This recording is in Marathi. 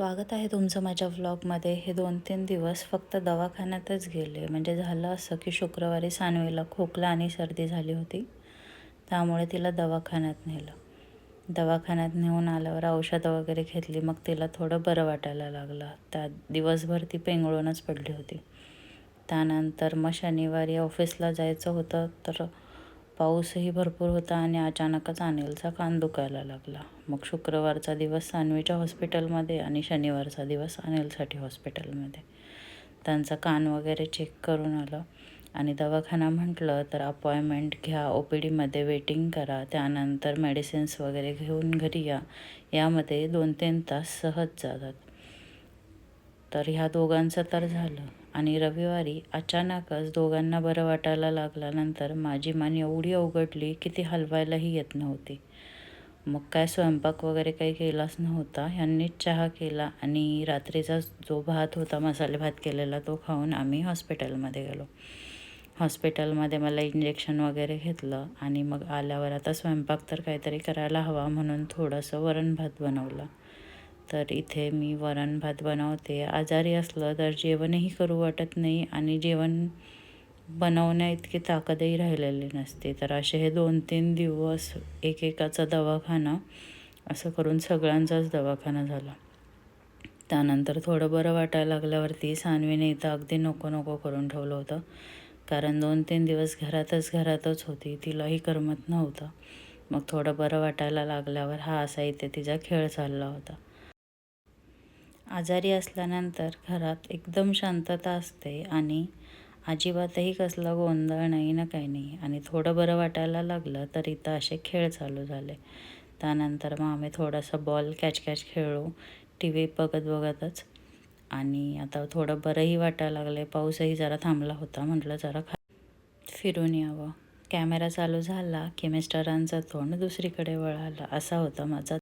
स्वागत आहे तुमचं माझ्या व्लॉगमध्ये हे दोन तीन दिवस फक्त दवाखान्यातच गेले. म्हणजे झालं असं की शुक्रवारी सानवीला खोकला आणि सर्दी झाली होती. त्यामुळे तिला दवाखान्यात नेलं. दवाखान्यात नेऊन आल्यावर औषधं वगैरे घेतली. मग तिला थोडं बरं वाटायला लागलं. त्या दिवसभर ती पेंगळूनच पडली होती. त्यानंतर मग शनिवारी ऑफिसला जायचं होतं तर पाऊसही भरपूर होता आणि अचानकच अनिलचा कान दुखायला लागला. मग शुक्रवारचा दिवस सानवीच्या हॉस्पिटलमध्ये आणि शनिवारचा दिवस अनिलसाठी हॉस्पिटलमध्ये. त्यांचा कान वगैरे चेक करून आलं आणि दवाखाना म्हटलं तर अपॉइंटमेंट घ्या ओ पी डीमध्ये वेटिंग करा त्यानंतर मेडिसिन्स वगैरे घेऊन घरी या. यामध्ये दोन तीन तास सहज जातात. तर ह्या दोघांचं तर झालं. आणि रविवारी अचानकच दोघांना बरं वाटायला लागल्यानंतर माझी मान एवढी अवघडली की ती हलवायलाही येत नव्हती. मग काय स्वयंपाक वगैरे काही केलाच नव्हता. ह्यांनीच चहा केला आणि रात्रीचा जो भात होता मसाले भात केलेला तो खाऊन आम्ही हॉस्पिटलमध्ये गेलो. हॉस्पिटलमध्ये मला इंजेक्शन वगैरे घेतलं आणि मग आल्यावर आता स्वयंपाक तर काहीतरी करायला हवा म्हणून थोडंसं वरण भात बनवला. तर इथे मी वरण भात बनवते. आजारी असलं तर जेवणही करू वाटत नाही आणि जेवण बनवण्या इतकी ताकदही राहिलेली नसते. तर असे हे दोन तीन दिवस एकेकाचा दवाखाना असं करून सगळ्यांचाच दवाखाना झाला. त्यानंतर थोडं बरं वाटायला लागल्यावरती सानवीने इथं अगदी नको नको करून ठेवलं होतं. कारण दोन तीन दिवस घरातच घरातच होती. तिलाही करमत नव्हतं. मग थोडं बरं वाटायला लागल्यावर हा असा इथे तिचा खेळ चालला होता. आजारी असल्यानंतर घरात एकदम शांतता असते आणि अजिबातही कसला गोंधळ नाही ना काही नाही. आणि थोडं बरं वाटायला लागलं तर इथं असे खेळ चालू झाले. त्यानंतर मग आम्ही थोडासा बॉल कॅच कॅच खेळलो टी व्ही बघत बघतच. आणि आता थोडं बरंही वाटायला लागलं आहे पाऊसही जरा थांबला होता म्हटलं जरा खा फिरून यावं. कॅमेरा चालू झाला की मिस्टरांचं तोंड दुसरीकडे वळालं. असा होता माझा